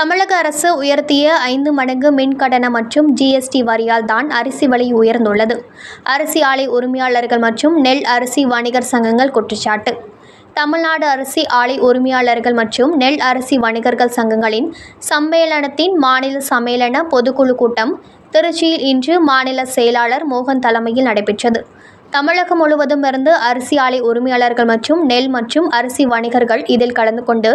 தமிழக அரசு உயர்த்திய ஐந்து மடங்கு மின் கட்டணம் மற்றும் ஜிஎஸ்டி வரியால் தான் அரிசி விலை உயர்ந்துள்ளது. அரிசி ஆலை உரிமையாளர்கள் மற்றும் நெல் அரிசி வணிகர் சங்கங்கள் குற்றச்சாட்டு. தமிழ்நாடு அரிசி ஆலை உரிமையாளர்கள் மற்றும் நெல் அரிசி வணிகர்கள் சங்கங்களின் சம்மேளனத்தின் மாநில சம்மேளன பொதுக்குழு கூட்டம் திருச்சியில் இன்று மாநில செயலாளர் மோகன் தலைமையில் நடைபெற்றது. தமிழகம் முழுவதும் இருந்து அரிசி ஆலை உரிமையாளர்கள் மற்றும் நெல் மற்றும் அரிசி வணிகர்கள் இதில் கலந்து கொண்டு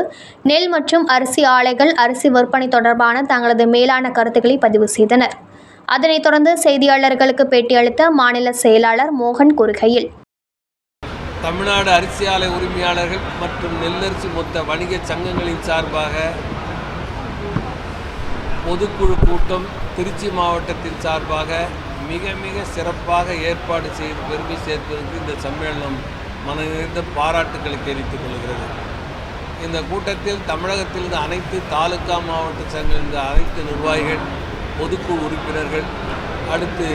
நெல் மற்றும் அரிசி ஆலைகள் அரிசி விற்பனை தொடர்பான தங்களது மேலான கருத்துக்களை பதிவு செய்தனர். அதனைத் தொடர்ந்து செய்தியாளர்களுக்கு பேட்டியளித்த மாநில செயலாளர் மோகன் கூறுகையில் தமிழ்நாடு அரிசி ஆலை உரிமையாளர்கள் மற்றும் நெல்லரிசி மொத்த வணிக சங்கங்களின் சார்பாக பொதுக்குழு கூட்டம் திருச்சி மாவட்டத்தின் சார்பாக மிக மிக சிறப்பாக ஏற்பாடு செய்து பெருமை சேர்ப்பதற்கு இந்த சம்மேளனம் மனநிறைந்த பாராட்டுக்களை தெரிவித்துக் கொள்கிறது. இந்த கூட்டத்தில் தமிழகத்திலிருந்து அனைத்து தாலுகா மாவட்ட சங்க அனைத்து நிர்வாகிகள் பொதுக்குழு உறுப்பினர்கள் அடுத்து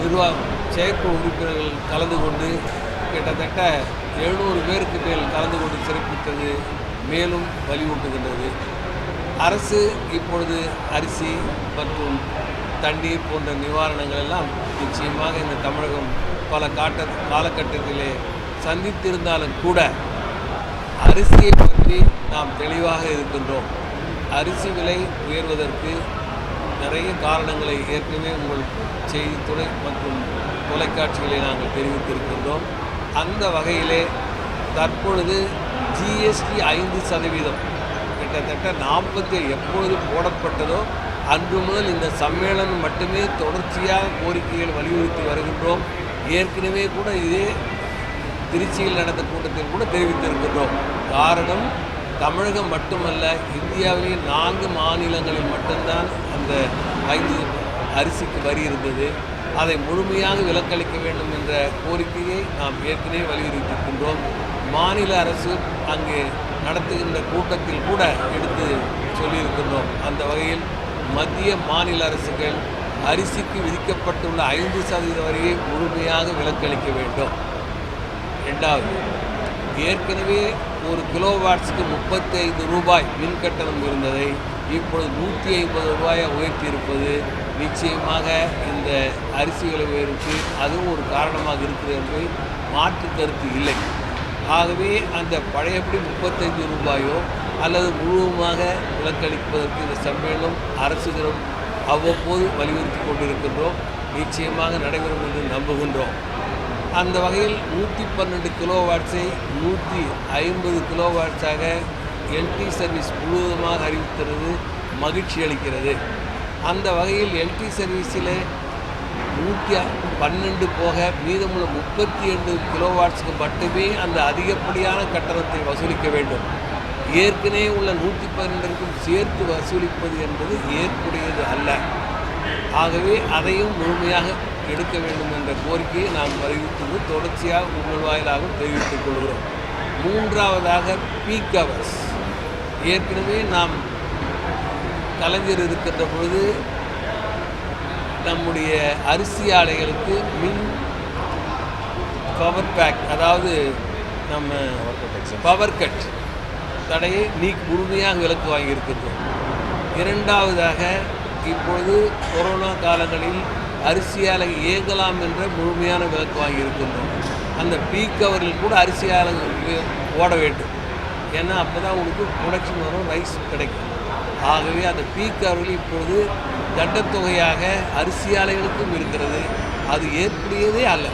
நிர்வாக செயற்குழு உறுப்பினர்கள் கலந்து கொண்டு கிட்டத்தட்ட எழுநூறு பேருக்கு மேல் கலந்து கொண்டு சிறப்பித்தது மேலும் வலியூட்டுகின்றது அரசு இப்பொழுது அரிசி மற்றும் தண்ணீர் போன்ற நிவாரணங்கள் எல்லாம் நிச்சயமாக இந்த தமிழகம் பல காட்ட காலகட்டத்திலே சந்தித்திருந்தாலும் கூட அரிசியை பற்றி நாம் தெளிவாக இருக்கின்றோம். அரிசி விலை உயர்வதற்கு நிறைய காரணங்களை ஏற்கனவே உங்கள் செய்தித்துறை மற்றும் தொலைக்காட்சிகளை நாங்கள் தெரிவித்திருக்கின்றோம். அந்த வகையிலே தற்பொழுது ஜிஎஸ்டி ஐந்து சதவீதம் கிட்டத்தட்ட நாற்பத்தி எப்பொழுது போடப்பட்டதோ அன்று முதல் இந்த சம்மேளனம் மட்டுமே தொடர்ச்சியாக கோரிக்கைகள் வலியுறுத்தி வருகின்றோம். ஏற்கனவே கூட இதே திருச்சியில் நடந்த கூட்டத்தில் கூட தெரிவித்திருக்கின்றோம். காரணம் தமிழகம் மட்டுமல்ல இந்தியாவிலேயே நான்கு மாநிலங்களில் மட்டும்தான் அந்த ஐந்து அரிசிக்கு வரி இருந்தது. அதை முழுமையாக விலக்களிக்க வேண்டும் என்ற கோரிக்கையை நாம் ஏற்கனவே வலியுறுத்தியிருக்கின்றோம். மாநில அரசு அங்கு நடத்துகின்ற கூட்டத்தில் கூட எடுத்து சொல்லியிருக்கின்றோம். அந்த வகையில் மத்திய மாநில அரசுகள் அரிசிக்கு விதிக்கப்பட்டுள்ள ஐந்து சதவீத வரியை முழுமையாக விலக்களிக்க வேண்டும். ரெண்டாவது ஏற்கனவே ஒரு கிலோ வாட்ஸுக்கு முப்பத்தி ஐந்து ரூபாய் மின் கட்டணம் இருந்ததை இப்பொழுது நூற்றி ஐம்பது ரூபாயை உயர்த்தி இருப்பது நிச்சயமாக இந்த அரிசி விலை உயர்வுக்கு அதுவும் ஒரு காரணமாக இருக்கிறது என்பதை மாற்று கருத்து இல்லை. ஆகவே அந்த பழையபடி முப்பத்தைந்து ரூபாயோ அல்லது முழுவதுமாக விலக்களிப்பதற்கு இந்த சம்மேளனம் அரசுகளும் அவ்வப்போது வலியுறுத்தி கொண்டிருக்கின்றோம். நிச்சயமாக நடைபெறும் என்று நம்புகின்றோம். அந்த வகையில் நூற்றி பன்னெண்டு கிலோ வாட்ஸை நூற்றி ஐம்பது கிலோ வாட்ஸாக எல்டி சர்வீஸ் முழுவதுமாக அறிவித்தது மகிழ்ச்சி அளிக்கிறது. அந்த வகையில் எல்டி சர்வீஸில் நூற்றி பன்னெண்டு போக மீதமுள்ள முப்பத்தி ரெண்டு கிலோ வாட்ஸுக்கு மட்டுமே அந்த அதிகப்படியான கட்டணத்தை வசூலிக்க வேண்டும். ஏற்கனவே உள்ள நூற்றி பன்னெண்டிற்கும் சேர்த்து வசூலிப்பது என்பது ஏற்புடையது அல்ல. ஆகவே அதையும் முழுமையாக எடுக்க வேண்டும் என்ற கோரிக்கையை நாம் வலியுறுத்துவது தொடர்ச்சியாக உங்கள் வாயிலாகவும் தெரிவித்துக் கொள்கிறோம். மூன்றாவதாக பீக் ஹவர்ஸ் ஏற்கனவே நாம் கலைஞர் இருக்கின்ற பொழுது நம்முடைய அரிசி ஆலைகளுக்கு மின் பவர் பேக் அதாவது நம்ம பவர் கட் தடையை நீ முழுமையாக விலக்கு வாங்கியிருக்கின்றோம். இரண்டாவதாக இப்பொழுது கொரோனா காலங்களில் அரிசியாலை இயங்கலாம் என்ற முழுமையான விலக்கு வாங்கியிருக்கின்றோம். அந்த பீக் ஹவரில் கூட அரிசியாலை ஓட வேண்டும். ஏன்னா அப்போ தான் உங்களுக்கு ப்ரொடக்ஷன் வரும் ரைஸ் கிடைக்கும். ஆகவே அந்த பீக் கவரில் இப்பொழுது தண்டத்தொகையாக அரிசியாலைகளுக்கும் இருக்கிறது. அது ஏற்புடையதே அல்ல.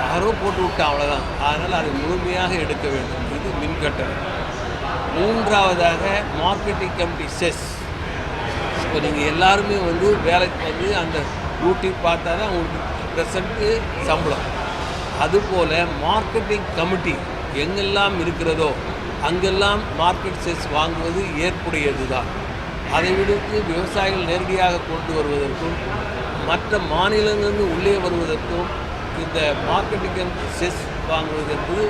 யாரோ போட்டு விட்டான் அவ்வளோதான் அதனால் அதை முழுமையாக எடுக்க வேண்டும். இது மின் கட்டணம் மூன்றாவதாக மார்க்கெட்டிங் கமிட்டி செஸ் இப்போ நீங்கள் எல்லாருமே வந்து வேலைக்கு வந்து அந்த டியூட்டி பார்த்தா தான் உங்களுக்கு ப்ரெசண்ட்டு சம்பளம். அதுபோல் மார்க்கெட்டிங் கமிட்டி எங்கெல்லாம் இருக்கிறதோ அங்கெல்லாம் மார்க்கெட் செஸ் வாங்குவது ஏற்புடையது தான். அதை விடுத்து விவசாயிகள் நேரடியாக கொண்டு வருவதற்கும் மற்ற மாநிலங்களிலிருந்து உள்ளே வருவதற்கும் இந்த மார்க்கெட்டிங் செஸ் வாங்குவது என்பது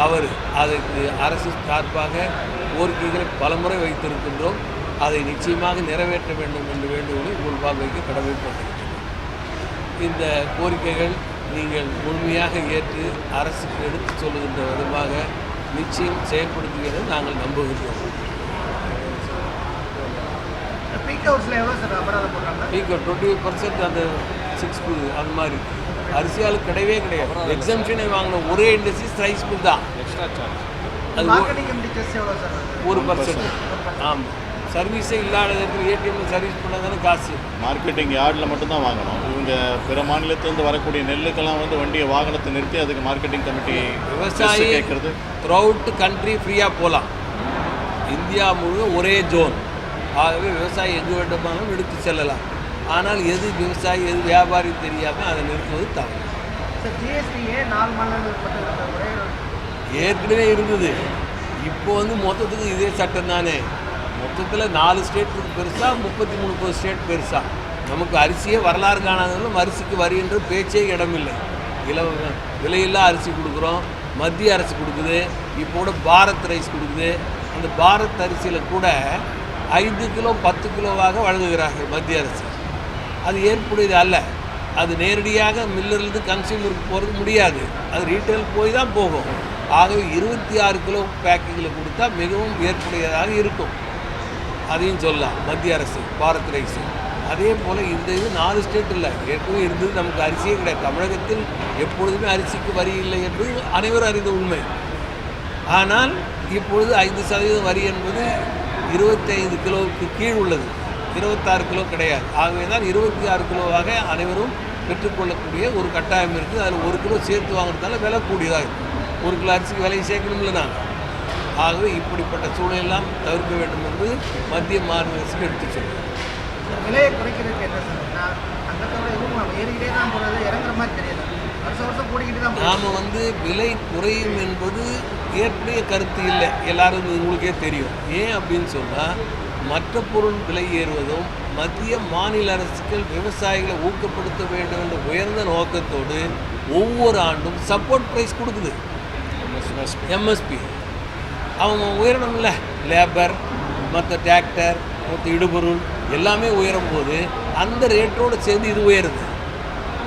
தவறு. அதற்கு அரசு சார்பாக கோரிக்கைகளை பலமுறை வைத்திருக்கின்றோம். அதை நிச்சயமாக நிறைவேற்ற வேண்டும் என்று வேண்டுகோளை உங்கள் பார்வைக்கு கடமைப்பட்டிருக்கிறேன். இந்த கோரிக்கைகள் நீங்கள் முழுமையாக ஏற்று அரசுக்கு எடுத்துச் சொல்லுகின்ற விதமாக நிச்சயம் செயல்படுத்துகிறது நாங்கள் நம்புகின்றோம். பீக் பீக் டுவெண்ட்டி பர்சன்ட் அந்த சிக்ஸ் அது மாதிரி. அரிசியால் கிடையவே கிடையாது. எக்ஸம்ஷனை வாங்கின ஒரே இண்டஸ்ட்ரி ரைஸ் மில் தான். அது மார்க்கெட்டிங் கமிட்டி செஸ் எவ்வளோ சார் வருது ஒரு பர்சன்ட் ஆமாம் சர்வீஸே இல்லாத இடத்துல ஏடிஎம்ல சர்வீஸ் பண்ணால் தானே காசு. மார்க்கெட்டிங் யார்டில் மட்டும்தான் வாங்கணும். இவங்க பிற மாநிலத்திலேருந்து வரக்கூடிய நெல்லுக்கெல்லாம் வந்து வண்டியை வாகனத்தை நிறுத்தி அதுக்கு மார்க்கெட்டிங் கமிட்டி விவசாயி கேட்குறது த்ரூஅவுட் கண்ட்ரி ஃப்ரீயாக போகலாம் இந்தியா முழுக்க ஒரே ஜோன் ஆகவே விவசாயி எங்கு வேண்டுமானாலும் எடுத்து செல்லலாம். ஆனால் எது விவசாயி எது வியாபாரி தெரியாமல் அதை நிறுத்துவது தவறு. ஏற்கனவே இருந்தது. இப்போ வந்து மொத்தத்துக்கு இதே சட்டம் தானே. மொத்தத்தில் நாலு ஸ்டேட் பெருசா முப்பத்தி மூணு முப்பது ஸ்டேட் பெருசா. நமக்கு அரிசியே வரலாறு காணாதவங்களும் அரிசிக்கு வரி என்ற பேச்சே இடமில்லை. இல விலையில்லா அரிசி கொடுக்குறோம் மத்திய அரசு கொடுக்குது இப்போ கூட பாரத் ரைஸ் கொடுக்குது. அந்த பாரத் அரிசியில் கூட ஐந்து கிலோ பத்து கிலோவாக வழங்குகிறார்கள் மத்திய அரசு. அது ஏற்புடையது அல்ல. அது நேரடியாக மில்லர்லேருந்து கன்சியூமருக்கு போகிறது முடியாது. அது ரீட்டைல் போய் தான் போகும். ஆகவே இருபத்தி ஆறு கிலோ பேக்கிங்கில் கொடுத்தா மிகவும் ஏற்புடையதாக இருக்கும். அதையும் சொல்லலாம். மத்திய அரசு பாரத் ரைஸு. அதே போல் இந்த இது நாலு ஸ்டேட் இல்லை. ஏற்கனவே இருந்தது. நமக்கு அரிசியே கிடையாது. தமிழகத்தில் எப்பொழுதுமே அரிசிக்கு வரி இல்லை என்பது அனைவரும் அறிந்த உண்மை. ஆனால் இப்பொழுது ஐந்து சதவீதம் வரி என்பது இருபத்தைந்து கிலோவுக்கு கீழ் உள்ளது. இருபத்தாறு கிலோ கிடையாது. ஆகவே தான் இருபத்தி ஆறு கிலோவாக அனைவரும் பெற்றுக்கொள்ளக்கூடிய ஒரு கட்டாயம் இருக்குது. அதில் ஒரு கிலோ சேர்த்து வாங்குறதுனால விலை கூடியதாக இருக்கும் ஒரு கிலோ அரிசிக்கு விலையை சேர்க்கணும்ல நாங்கள் ஆகவே இப்படிப்பட்ட சூழலெல்லாம் தவிர்க்க வேண்டும் என்று மத்திய மாநில அரசுக்கு எடுத்துச் சொல்லுவோம் விலையை குறைக்கிறதுக்கு என்ன சார்? நான் அங்கத்தோட எதுவும் நம்ம ஏறிக்கிட்டே தான் போகிறது இறங்குற மாதிரி தெரியல. வருஷம் வருஷம் கூடிக்கிட்டு தான் போகுது. நாம் வந்து விலை குறையும் என்பது ஏற்புடைய கருத்து இல்லை. எல்லாரும் உங்களுக்கே தெரியும். ஏன் அப்படின்னு சொன்னால் மற்ற பொருள் விலை ஏறுவதும் மத்திய மாநில அரசுகள் விவசாயிகளை ஊக்கப்படுத்த வேண்டும் என்ற உயர்ந்த நோக்கத்தோடு ஒவ்வொரு ஆண்டும் சப்போர்ட் ப்ரைஸ் கொடுக்குது. எம்எஸ்பி அவங்க உயரணும்ல. லேபர் மற்ற டிராக்டர் மற்ற இடுபொருள் எல்லாமே உயரும் போது அந்த ரேட்டோடு சேர்ந்து இது உயருது.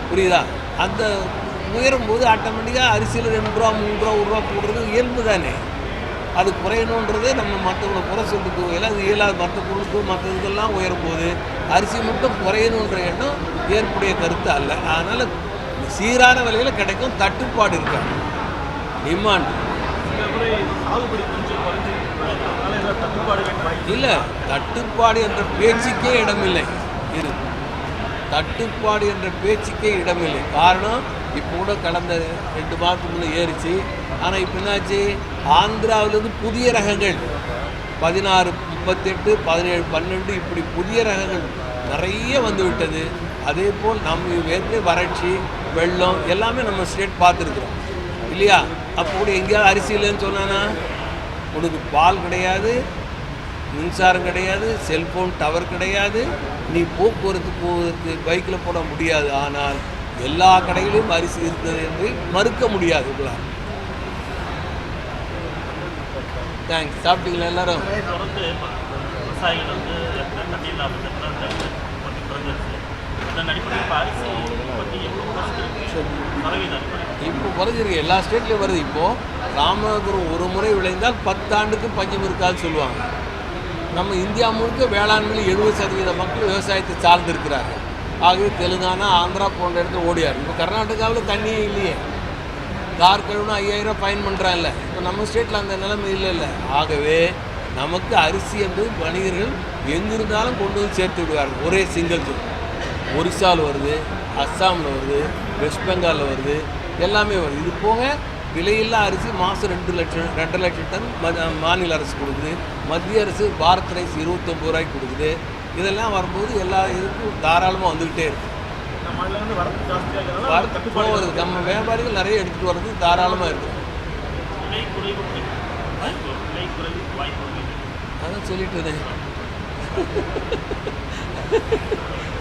புரியுதா? அந்த உயரும் போது ஆட்டோமேட்டிக்காக அரிசியில் ரெண்டு ரூபா மூணு ரூபா ஒரு ரூபா போடுறது இயல்பு தானே. அது குறையணுன்றது நம்ம மற்றவங்களை குறை சொல்லி போகையில் அது இயலாது மற்ற பொருளுக்கு மற்ற இதெல்லாம் உயரும் போது அரிசி மட்டும் குறையணுன்ற எண்ணம் ஏற்புடைய கருத்து அல்ல. அதனால் சீரான விலையில் கிடைக்கும் தட்டுப்பாடு இருக்காது. டிமாண்ட். இல்லை தட்டுப்பாடு என்ற பேச்சுக்கே இடமில்லை. இரு தட்டுப்பாடு என்ற பேச்சுக்கே இடமில்லை. காரணம் இப்போ கூட கடந்த ரெண்டு மாதத்துக்கு முன்னே ஏறிச்சு. ஆனால் இப்போ என்னாச்சு? ஆந்திராவிலேருந்து புதிய ரகங்கள் பதினாறு முப்பத்தெட்டு பதினேழு பன்னெண்டு இப்படி புதிய ரகங்கள் நிறைய வந்து விட்டது. அதே போல் நம்ம ஏற்கனவே வறட்சி வெள்ளம் எல்லாமே நம்ம ஸ்டேட் பார்த்துருக்குறோம். இல்லையா? அப்போ கூட எங்கேயாவது அரிசி இல்லைன்னு சொன்னானா? உனக்கு பால் கிடையாது மின்சாரம் கிடையாது செல்ஃபோன் டவர் கிடையாது. நீ போக்குவரத்து போவதற்கு பைக்கில் போட முடியாது. ஆனால் எல்லா கடைகளிலும் அரிசி இருக்கிறது என்று மறுக்க முடியாது உங்களால். தேங்க்ஸ் சாப்பிட்டீங்களா எல்லாரும்? இப்போ குறைஞ்சிருக்கு. இப்போ எல்லா ஸ்டேட்லேயும் வருது. இப்போது ராமநாதபுரம் ஒரு முறை விளைந்தால் பத்தாண்டுக்கு பஞ்சம் இருக்காதுன்னு சொல்லுவாங்க. நம்ம இந்தியா முழுக்க வேளாண்மையில் எழுபது சதவீத மக்கள் விவசாயத்தை சார்ந்திருக்கிறாங்க ஆகவே தெலுங்கானா ஆந்திரா போன்ற இடத்துல ஓடியாரு. இப்போ கர்நாடகாவில் தண்ணியே இல்லையே. கார் கழுவுனா ஐயாயிரம் ஃபைன் பண்ணுறாங்கல்ல இப்போ நம்ம ஸ்டேட்டில் அந்த நிலைமை இல்லை இல்லை ஆகவே நமக்கு அரிசி என்பது வணிகர்கள் எங்கிருந்தாலும் கொண்டு வந்து சேர்த்து விடுவார்கள். ஒரே சிங்கிள் ஜோன் ஒரிசாவில் வருது அஸ்ஸாமில் வருது வெஸ்ட் பெங்காலில் வருது எல்லாமே வருது. இது போக விலையில்லா அரிசி மாதம் ரெண்டு லட்சம் ரெண்டரை லட்சம் டன் மாநில அரசு கொடுக்குது. மத்திய அரசு பாரத் ரைஸ் இருபத்தொம்பது ரூபாய்க்கு கொடுக்குது. இதெல்லாம் வரும்போது எல்லா இதுக்கும் தாராளமாக வந்துக்கிட்டே இருக்கு. நம்ம அதில் வந்து வரத்து போகிறது நம்ம வியாபாரிகள் நிறைய எடுத்துகிட்டு வர்றது தாராளமாக இருக்குது அதான் சொல்லிட்டு இருந்தேன்.